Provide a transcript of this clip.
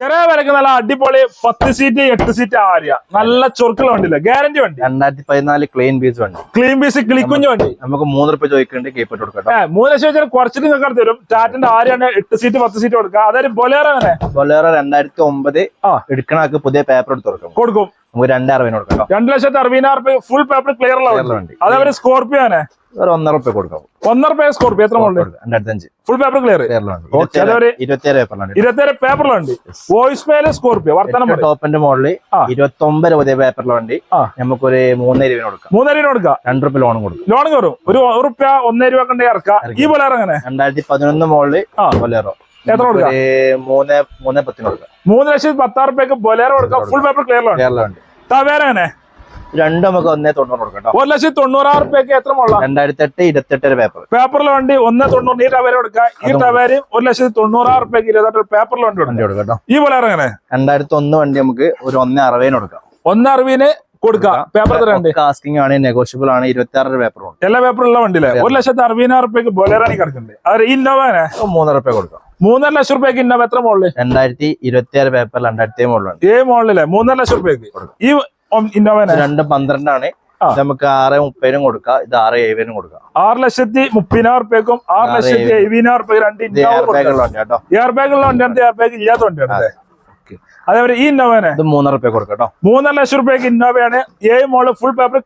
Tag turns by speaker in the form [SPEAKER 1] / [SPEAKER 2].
[SPEAKER 1] ചെറിയ വിലക്ക് നല്ല അടിപൊളി പത്ത് സീറ്റ് എട്ട് സീറ്റ് ആര്യ. നല്ല ചൊറുക്കുള്ള വണ്ടിയില്ല? ഗ്യാരണ്ടി വണ്ടി?
[SPEAKER 2] രണ്ടായിരത്തി പതിനാല് ക്ലീൻ ബീസ് വണ്ടി.
[SPEAKER 1] ക്ലീൻ പീസ് കിളിക്കുഞ്ഞു വണ്ടി.
[SPEAKER 2] നമുക്ക് മൂന്ന് റുപ്യ ചോദിക്കുന്നുണ്ട് ഇട്ട് കൊടുക്കാം
[SPEAKER 1] മൂന്ന് ലക്ഷം വെച്ചാൽ കുറച്ചിട്ട് നിങ്ങൾക്ക് തരും. ടാറ്റിന്റെ ആര്യാണ് എട്ട് സീറ്റ് പത്ത് സീറ്റ് കൊടുക്കുക. അതായത് ബൊലേറോ അങ്ങനെ
[SPEAKER 2] ബൊലേറോ രണ്ടായിരത്തി ഒമ്പത്
[SPEAKER 1] ആ.
[SPEAKER 2] എടുക്കണക്ക് പുതിയ പേപ്പർ എടുത്ത് കൊടുക്കും.
[SPEAKER 1] കൊടുക്കും.
[SPEAKER 2] നമുക്ക് രണ്ട് അറുപതിന് കൊടുക്കാം
[SPEAKER 1] രണ്ട് ലക്ഷത്തി അറുപതിനായിരം റുപ്യ ഫുൾ പേപ്പർ ക്ലിയർ ഉള്ള വണ്ടി. അതേപോലെ സ്കോർപ്പിയോ ആണ്?
[SPEAKER 2] ഒരു ഒന്നര റുപ്യ കൊടുക്കാം.
[SPEAKER 1] ഒന്നര രൂപ സ്കോർപ്പിയോ എത്ര
[SPEAKER 2] മോഡൽ
[SPEAKER 1] ഫുൾ പേപ്പർ ക്ലിയർ
[SPEAKER 2] ഇരുപത്തിയേഴ് പേപ്പറിലുണ്ട്
[SPEAKER 1] വോയിസ് മെയിൽ സ്കോർപ്പിയോ വർത്തമാനം
[SPEAKER 2] ടോപ്പിന്റെ
[SPEAKER 1] ആ.
[SPEAKER 2] ഇരുപത്തി ഒമ്പത് പുതിയ
[SPEAKER 1] പേപ്പറിലുണ്ട്.
[SPEAKER 2] നമുക്കൊരു മൂന്നര രൂപ കൊടുക്കാം.
[SPEAKER 1] മൂന്നര കൊടുക്കുക
[SPEAKER 2] രണ്ട് റുപ്യ ലോൺ കൊടുക്കും.
[SPEAKER 1] ലോൺ കയറും ഒരു റുപ്യ ഒന്നര രൂപ കണ്ടേ ഇറക്കാം. ഈ പോലെ അങ്ങനെ?
[SPEAKER 2] രണ്ടായിരത്തി പതിനൊന്ന്
[SPEAKER 1] ആ.
[SPEAKER 2] ബൊലേറോ
[SPEAKER 1] എത്ര കൊടുക്കാം?
[SPEAKER 2] മൂന്ന് മൂന്ന് പത്തിന് കൊടുക്കാം.
[SPEAKER 1] മൂന്ന് ലക്ഷത്തി പത്താറ് റുപ്യക്ക് ബൊലേറോ കൊടുക്കാം. ഫുൾ പേപ്പർ ക്ലിയർ
[SPEAKER 2] കേരള വണ്ടി
[SPEAKER 1] തവേര
[SPEAKER 2] രണ്ടും നമുക്ക് ഒന്നേ തൊണ്ണൂറ് കൊടുക്കാം
[SPEAKER 1] ഒരു ലക്ഷത്തി തൊണ്ണൂറായിരം റുപ്യക്ക് എത്ര മുള്ള
[SPEAKER 2] രണ്ടായിരത്തി എട്ട് ഇരുപത്തെട്ട് പേപ്പർ.
[SPEAKER 1] പേപ്പറിലെ വണ്ടി ഒന്നേ തൊണ്ണൂറ് ഈ ടവേര കൊടുക്കാം ഈ ടവേരയും ഒരു ലക്ഷത്തി തൊണ്ണൂറായിരം റുപ്യക്ക് ഇരുപത്തെട്ട് പേപ്പറിൽ വണ്ടി കൊടുക്കാം. ഈ പോലെ ഇറങ്ങനെ
[SPEAKER 2] രണ്ടായിരത്തി ഒന്ന് വണ്ടി നമുക്ക് ഒരു ഒന്നേ അറുപതിന് കൊടുക്കാം.
[SPEAKER 1] ഒന്ന് അറുപതിന് കൊടുക്കാം. പേപ്പർ തരണ്ട്
[SPEAKER 2] കാസ്കിംഗ് ആണ് നെഗോഷ്യബിൾ ആണ് ഇരുപത്തി ആറ്
[SPEAKER 1] എല്ലാ പേപ്പറുള്ള വണ്ടിയിലെ ഒരു ലക്ഷത്തി അറുപതിനായിരം റുപ്യക്ക് ബൊലേറാണ് കിടക്കുന്നുണ്ട്. അത് ഇന്നോവനെ
[SPEAKER 2] മൂന്നര റുപ്യ കൊടുക്കാം.
[SPEAKER 1] മൂന്നര ലക്ഷം റുപ്യക്ക് ഇന്നോവ എത്ര മോളിൽ?
[SPEAKER 2] രണ്ടായിരത്തി ഇരുപത്തി ആറ് പേപ്പർ രണ്ടായിരത്തി മോളിലാണ്
[SPEAKER 1] ഏ മുകളിലെ മൂന്നര ലക്ഷം റുപ്യക്ക്. ഈ ഇന്നോവ
[SPEAKER 2] രണ്ട് പന്ത്രണ്ടാണ്. നമുക്ക് ആറ് മുപ്പതിനും കൊടുക്കാം. ഇത് ആറ് എഴുപതിനും കൊടുക്കാം.
[SPEAKER 1] ആറ് ലക്ഷത്തി മുപ്പതിനായിരം റുപ്യക്കും ആറ് ലക്ഷത്തി എഴുപതിനായിരം റുപ്യ രണ്ട്
[SPEAKER 2] ഇത് എയർ ബാഗുള്ള വണ്ടി കേട്ടോ.
[SPEAKER 1] എയർ ബാഗ് ഇല്ലാത്ത വണ്ടിയാണ് അതേപോലെ ഈ ഇന്നോവനെ?
[SPEAKER 2] മൂന്നര റുപ്യ കൊടുക്കാം കേട്ടോ.
[SPEAKER 1] മൂന്നര ലക്ഷം റുപ്യക്ക് ഇന്നോവയാണ്. ഏഴ് മോൾ ഫുൾ പേപ്പർ